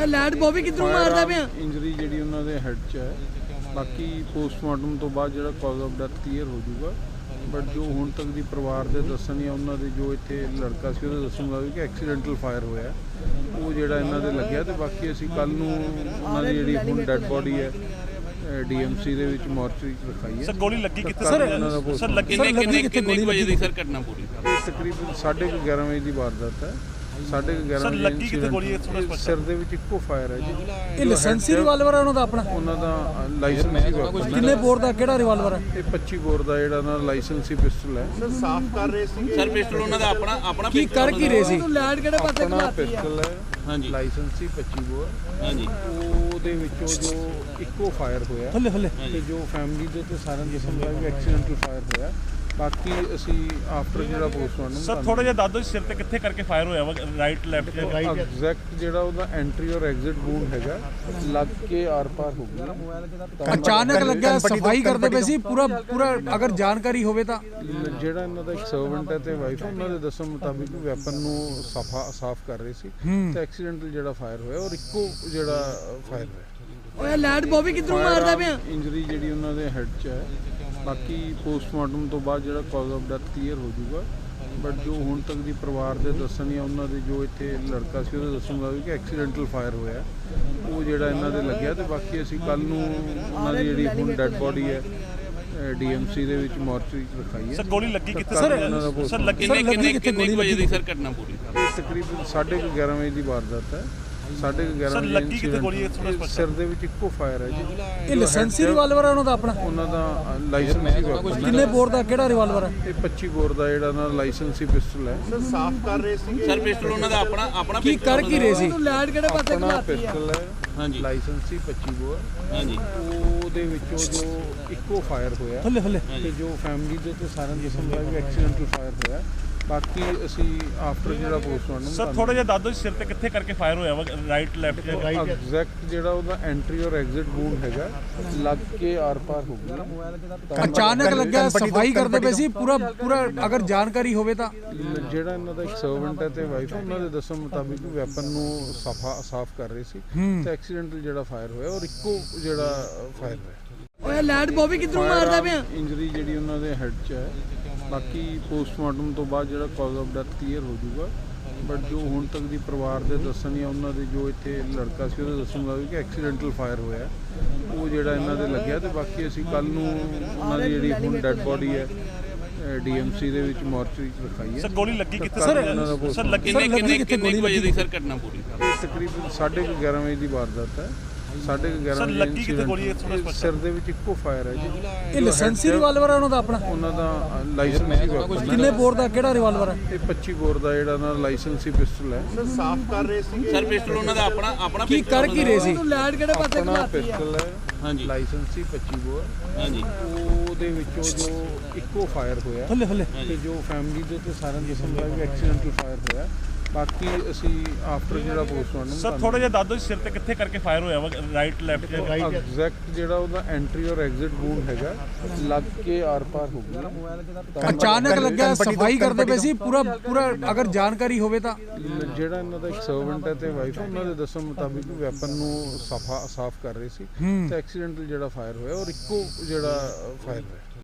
ਓਏ ਲੈਟ ਬੋਬੀ ਕਿੱਧਰੋਂ ਮਾਰਦਾ ਪਿਆ? ਇੰਜਰੀ ਜਿਹੜੀ ਉਹਨਾਂ ਦੇ ਹੈਡ 'ਚ ਹੈ। ਬਾਕੀ ਪੋਸਟਮਾਰਟਮ ਤੋਂ ਬਾਅਦ ਜਿਹੜਾ ਕਾਜ਼ ਆਫ ਡੈਥ ਕਲੀਅਰ ਹੋ ਜਾਊਗਾ। ਬਟ ਜੋ ਹੁਣ ਤੱਕ ਦੀ ਪਰਿਵਾਰ ਦੇ ਦੱਸਣ ਜਾਂ ਉਹਨਾਂ ਦੇ ਜੋ ਇੱਥੇ ਲੜਕਾ ਸੀ ਉਹਦੇ ਦੱਸਣ ਮੁਤਾਬਿਕ ਕਿ ਐਕਸੀਡੈਂਟਲ ਫਾਇਰ ਹੋਇਆ ਉਹ ਜਿਹੜਾ ਇਹਨਾਂ ਦੇ ਲੱਗਿਆ ਤੇ ਬਾਕੀ ਅਸੀਂ ਕੱਲ ਨੂੰ ਉਹਨਾਂ ਦੀ ਜਿਹੜੀ ਹੁਣ ਡੈੱਡ ਬੋਡੀ ਹੈ ਡੀਐਮਸੀ ਦੇ ਵਿੱਚ ਮੋਰਚਰੀ 'ਚ ਰਖਾਈ ਹੈ। ਸਰ ਗੋਲੀ ਲੱਗੀ ਕਿੱਥੇ? ਸਰ, ਲੱਗੀ ਕਿੰਨੇ ਕਿੰਨੇ ਵਜੇ ਦੀ ਸਰ ਘਟਨਾ ਪੂਰੀ? ਤਕਰੀਬਨ 11:30 ਵਜੇ ਦੀ ਵਾਰਦਾਤ ਹੈ। 11:30 ਸਰ, ਵਜੇ ਲੱਗੀ incident ਗੋਲੀ? ਇਹ ਇਹ ਸਪਸ਼ਟ ਸਿਰ ਦੇ ਵਿੱਚ ਇੱਕੋ ਫਾਇਰ ਹੈ ਜੀ। ਇਹ ਲਾਇਸੈਂਸੀ ਰਿਵਾਲਵਰ ਹੈ ਉਹਨਾਂ ਦਾ ਆਪਣਾ ਉਹਨਾਂ ਦਾ ਲਾਇਸੈਂਸੀ ਵੈਪਨ ਕਿੰਨੇ ਬੋਰ ਦਾ ਕਿਹੜਾ ਰਿਵਾਲਵਰ ਹੈ? ਇਹ 25 ਬੋਰ ਦਾ ਜਿਹੜਾ ਨਾਲ ਲਾਇਸੈਂਸੀ ਪਿਸਟਲ ਹੈ। ਸਰ ਪਿਸਟਲ ਉਹਨਾਂ ਦਾ ਆਪਣਾ ਆਪਣਾ ਕੀ ਕਰ ਕੀ ਰਹੇ ਸੀ? ਲੈਟ ਕਿਹੜੇ ਪਾਸੇ ਆਪਣਾ ਪਿਸਟਲ ਹੈ ਹਾਂਜੀ। Licensee 25 bore. ਹਾਂਜੀ। ਉਹਦੇ ਵਿੱਚੋਂ ਜੋ ਇੱਕੋ ਫਾਇਰ ਹੋਇਆ। ਥੱਲੇ ਥੱਲੇ। ਤੇ ਜੋ ਫੈਮਿਲੀ ਦੇ ਤੇ ਸਾਰਿਆਂ ਦੇ ਸੰਬੰਧ ਵਿੱਚ ਐਕਸੀਡੈਂਟਲ ਫਾਇਰ ਹੋਇਆ। ਬਾਕੀ ਅਸੀਂ ਆਫਟਰ ਜਿਹੜਾ ਪੋਸਟਮਾਰਟਮ ਸਰ ਥੋੜਾ ਜਿਹਾ ਦੱਸ ਦਿਓ ਸਿਰ ਤੇ ਕਿੱਥੇ ਕਰਕੇ ਫਾਇਰ ਹੋਇਆ ਵਾ ਰਾਈਟ ਲੈਫਟ ਐਗਜ਼ੈਕਟ ਜਿਹੜਾ ਉਹਦਾ ਐਂਟਰੀ ਔਰ ਐਗਜ਼ਿਟ ਵੂਨ ਹੈਗਾ ਲੱਗ ਕੇ ਆਰ ਪਾਰ ਹੋ ਗਿਆ ਅਚਾਨਕ ਲੱਗਿਆ ਸਫ਼ਾਈ ਕਰਦੇ ਪਏ ਸੀ ਪੂਰਾ ਪੂਰਾ ਅਗਰ ਜਾਣਕਾਰੀ ਹੋਵੇ ਤਾਂ। ਜਿਹੜਾ ਇਹਨਾਂ ਦਾ ਇੱਕ ਸਰਵੈਂਟ ਹੈ ਤੇ ਵਾਈਫ ਉਹਨਾਂ ਦੇ ਦੱਸਣ ਮੁਤਾਬਿਕ ਵੈਪਨ ਨੂੰ ਸਾਫਾ ਸਾਫ਼ ਕਰ ਰਹੇ ਸੀ ਤੇ ਐਕਸੀਡੈਂਟਲ ਜਿਹੜਾ ਫਾਇਰ ਹੋਇਆ ਔਰ ਇੱਕੋ ਜਿਹੜਾ ਫਾਇਰ ਹੋਇਆ। ਓਏ ਲੈਟ ਬੋਬੀ ਕਿੱਧਰੋਂ ਮਾਰਦਾ ਪਿਆ? ਇੰਜਰੀ ਜਿਹੜੀ ਉਹਨਾਂ ਦੇ ਹੈਡ 'ਚ ਹੈ। ਬਾਕੀ ਪੋਸਟਮਾਰਟਮ ਤੋਂ ਬਾਅਦ ਜਿਹੜਾ ਕਾਜ਼ ਆਫ ਡੈਥ ਕਲੀਅਰ ਹੋ ਜਾਊਗਾ। ਬਟ ਜੋ ਹੁਣ ਤੱਕ ਦੀ ਪਰਿਵਾਰ ਦੇ ਦੱਸਣ ਜਾਂ ਉਹਨਾਂ ਦੇ ਜੋ ਇੱਥੇ ਲੜਕਾ ਸੀ ਉਹਦੇ ਦੱਸਣ ਮੁਤਾਬਿਕ ਕਿ ਐਕਸੀਡੈਂਟਲ ਫਾਇਰ ਹੋਇਆ। ਉਹ ਜਿਹੜਾ ਇਹਨਾਂ ਦੇ ਲੱਗਿਆ ਤੇ ਬਾਕੀ ਅਸੀਂ ਕੱਲ ਨੂੰ ਉਹਨਾਂ ਦੀ ਜਿਹੜੀ ਹੁਣ ਡੈੱਡ ਬੋਡੀ ਹੈ ਡੀਐਮਸੀ ਦੇ ਵਿੱਚ ਮੋਰਚਰੀ 'ਚ ਰਖਾਈ ਹੈ। ਸਰ ਗੋਲੀ ਲੱਗੀ ਕਿੱਥੇ? ਸਰ, ਸਰ ਲੱਗੀ ਕਿੰਨੇ ਕਿੰਨੇ ਵਜੇ ਦੀ ਸਰ ਘਟਨਾ ਪੂਰੀ? ਇਹ ਤਕਰੀਬਨ 11:30 ਵਜੇ ਦੀ ਵਾਰਦਾਤ ਹੈ। 11:30 ਸਰ, ਲੱਗੀ incident- ਗੋਲੀ? ਇਹ ਇਹ ਸਪਸ਼ਟ ਸਿਰ ਦੇ ਵਿੱਚ ਇੱਕੋ ਫਾਇਰ ਹੈ ਜੀ। ਇਹ ਲਾਇਸੈਂਸੀ ਰਿਵਾਲਵਰ ਹੈ ਉਹਨਾਂ ਦਾ ਆਪਣਾ? ਉਹਨਾਂ ਦਾ ਲਾਇਸੈਂਸੀ ਵੈਪਨ ਹੈ ਕਿੰਨੇ ਬੋਰ ਦਾ ਕਿਹੜਾ ਰਿਵਾਲਵਰ ਹੈ? ਇਹ 25 ਬੋਰ ਦਾ ਜਿਹੜਾ ਨਾਲ ਲਾਇਸੈਂਸੀ ਪਿਸਟਲ ਹੈ। ਸਰ ਪਿਸਟਲ ਉਹਨਾਂ ਦਾ ਆਪਣਾ ਆਪਣਾ ਕੀ ਕਰ ਕੀ ਰਹੇ ਸੀ? ਲੈਟ ਕਿਹੜੇ ਆਪਣਾ ਪਿਸਟਲ ਹੈ ਹਾਂਜੀ। Licensee 25 bore. ਹਾਂਜੀ। ਉਹਦੇ ਵਿੱਚੋਂ ਜੋ ਇੱਕੋ ਫਾਇਰ ਹੋਇਆ। ਥੱਲੇ ਥੱਲੇ। ਤੇ ਜੋ ਫੈਮਿਲੀ ਦੇ ਤੇ ਸਾਰਿਆਂ ਦੇ ਸੰਬੰਧ ਵਿੱਚ ਐਕਸੀਡੈਂਟਲ ਫਾਇਰ ਹੋਇਆ। ਬਾਕੀ ਅਸੀਂ ਆਫਟਰ ਜਿਹੜਾ ਪੋਸਟਮਾਰਟਮ ਸਰ ਥੋੜਾ ਜਿਹਾ ਦੱਸ ਦਿਓ ਸਿਰ ਤੇ ਕਿੱਥੇ ਕਰਕੇ ਫਾਇਰ ਹੋਇਆ ਵਾ? ਰਾਈਟ ਲੈਫਟ ਐਗਜ਼ੈਕਟ ਜਿਹੜਾ ਉਹਦਾ ਐਂਟਰੀ ਔਰ ਐਗਜ਼ਿਟ ਵੂਨ ਹੈਗਾ ਲੱਗ ਕੇ ਆਰ ਪਾਰ ਹੋ ਗਿਆ ਅਚਾਨਕ ਲੱਗਿਆ ਸਫ਼ਾਈ ਕਰਦੇ ਪਏ ਸੀ ਪੂਰਾ ਪੂਰਾ ਅਗਰ ਜਾਣਕਾਰੀ ਹੋਵੇ ਤਾਂ। ਜਿਹੜਾ ਇਹਨਾਂ ਦਾ ਇੱਕ ਸਰਵੈਂਟ ਹੈ ਤੇ ਵਾਈਫ ਉਹਨਾਂ ਦੇ ਦੱਸਣ ਮੁਤਾਬਿਕ ਵੈਪਨ ਨੂੰ ਸਾਫਾ ਸਾਫ਼ ਕਰ ਰਹੇ ਸੀ ਤੇ ਐਕਸੀਡੈਂਟਲ ਜਿਹੜਾ ਫਾਇਰ ਹੋਇਆ ਔਰ ਇੱਕੋ ਜਿਹੜਾ ਫਾਇਰ ਹੋਇਆ। ਓਏ ਲੈਟ ਬੋਬੀ ਕਿੱਧਰੋਂ ਮਾਰਦਾ ਪਿਆ? ਇੰਜਰੀ ਜਿਹੜੀ ਉਹਨਾਂ ਦੇ ਹੈਡ 'ਚ ਹੈ ਬਾਕੀ ਪੋਸਟਮਾਰਟਮ ਤੋਂ ਬਾਅਦ ਜਿਹੜਾ ਕਾਜ਼ ਆਫ ਡੈਥ ਕਲੀਅਰ ਹੋ ਜਾਊਗਾ। ਬਟ ਜੋ ਹੁਣ ਤੱਕ ਦੀ ਪਰਿਵਾਰ ਦੇ ਦੱਸਣ ਜਾਂ ਉਹਨਾਂ ਦੇ ਜੋ ਇੱਥੇ ਲੜਕਾ ਸੀ ਉਹਦੇ ਦੱਸਣ ਮੁਤਾਬਿਕ ਕਿ ਐਕਸੀਡੈਂਟਲ ਫਾਇਰ ਹੋਇਆ। ਉਹ ਜਿਹੜਾ ਇਹਨਾਂ ਦੇ ਲੱਗਿਆ ਤੇ ਬਾਕੀ ਅਸੀਂ ਕੱਲ ਨੂੰ ਉਹਨਾਂ ਦੀ ਜਿਹੜੀ ਹੁਣ ਡੈੱਡ ਬੋਡੀ ਹੈ ਡੀਐਮਸੀ ਦੇ ਵਿੱਚ ਮੋਰਚਰੀ 'ਚ ਰਖਾਈ ਹੈ। ਸਰ ਗੋਲੀ ਲੱਗੀ ਕਿੱਥੇ? ਸਰ, ਸਰ ਦਾ ਲੱਗੀ ਕਿੰਨੇ ਕਿੰਨੇ ਵਜੇ ਦੀ ਸਰ ਘਟਨਾ ਪੂਰੀ? ਤਕਰੀਬਨ 11:30 ਵਜੇ ਦੀ ਵਾਰਦਾਤ ਹੈ। 11:30 ਸਰ, ਵਜੇ ਲੱਗੀ incident- ਗੋਲੀ? ਇਹ ਇਹ ਸਪਸ਼ਟ ਸਿਰ ਦੇ ਵਿੱਚ ਇੱਕੋ ਫਾਇਰ ਹੈ ਜੀ। ਇਹ ਲਾਇਸੈਂਸੀ ਰਿਵਾਲਵਰ ਹੈ ਉਹਨਾਂ ਦਾ ਆਪਣਾ? ਉਹਨਾਂ ਦਾ ਲਾਇਸੈਂਸੀ ਵੈਪਨ ਹੈ ਕਿੰਨੇ ਬੋਰ ਦਾ ਕਿਹੜਾ ਰਿਵਾਲਵਰ ਹੈ? ਇਹ 25 ਬੋਰ ਦਾ ਜਿਹੜਾ ਨਾਲ ਲਾਇਸੈਂਸੀ ਪਿਸਟਲ ਹੈ ਸਰ ਪਿਸਟਲ ਉਹਨਾਂ ਦਾ ਆਪਣਾ ਆਪਣਾ ਕੀ ਕਰ ਕੀ ਰਹੇ ਸੀ? ਲੈਟ ਕਿਹੜੇ ਪਾਸੇ ਆਪਣਾ ਪਿਸਟਲ ਹੈ? ਹਾਂਜੀ। Licensee 25 bore. ਹਾਂਜੀ। ਉਹਦੇ ਵਿੱਚੋਂ ਜੋ ਇੱਕੋ ਫਾਇਰ ਹੋਇਆ। ਥੱਲੇ ਥੱਲੇ। ਤੇ ਜੋ ਫੈਮਿਲੀ ਦੇ ਤੇ ਸਾਰਿਆਂ ਦੇ ਸੰਬੰਧ ਵਿੱਚ ਐਕਸੀਡੈਂਟਲ ਫਾਇਰ ਹੋਇਆ। ਬਾਕੀ ਅਸੀਂ ਆਫਟਰ ਜਿਹੜਾ ਪੋਸਟਮਾਰਟਮ ਸਰ ਥੋੜਾ ਜਿਹਾ ਦੱਸ ਦਿਓ ਸਿਰ ਤੇ ਕਿੱਥੇ ਕਰਕੇ ਫਾਇਰ ਹੋਇਆ ਵਾ ਰਾਈਟ ਲੈਫਟ ਐਗਜ਼ੈਕਟ ਜਿਹੜਾ ਉਹਦਾ ਐਂਟਰੀ ਔਰ ਐਗਜ਼ਿਟ ਵੂਨ ਹੈਗਾ ਲੱਗ ਕੇ ਆਰ ਪਾਰ ਹੋ ਗਿਆ ਅਚਾਨਕ ਲੱਗਿਆ ਸਫ਼ਾਈ ਕਰਦੇ ਪਏ ਸੀ ਪੂਰਾ ਪੂਰਾ ਅਗਰ ਜਾਣਕਾਰੀ ਹੋਵੇ ਤਾਂ। ਜਿਹੜਾ ਇਹਨਾਂ ਦਾ ਇੱਕ ਸਰਵੈਂਟ ਹੈ ਤੇ ਵਾਈਫ ਉਹਨਾਂ ਦੇ ਦੱਸਣ ਮੁਤਾਬਿਕ ਵੈਪਨ ਨੂੰ ਸਾਫਾ ਸਾਫ਼ ਕਰ ਰਹੇ ਸੀ ਤੇ ਐਕਸੀਡੈਂਟਲ ਜਿਹੜਾ ਫਾਇਰ ਹੋਇਆ ਔਰ ਇੱਕੋ ਜਿਹੜਾ ਫਾਇਰ ਹੋਇਆ।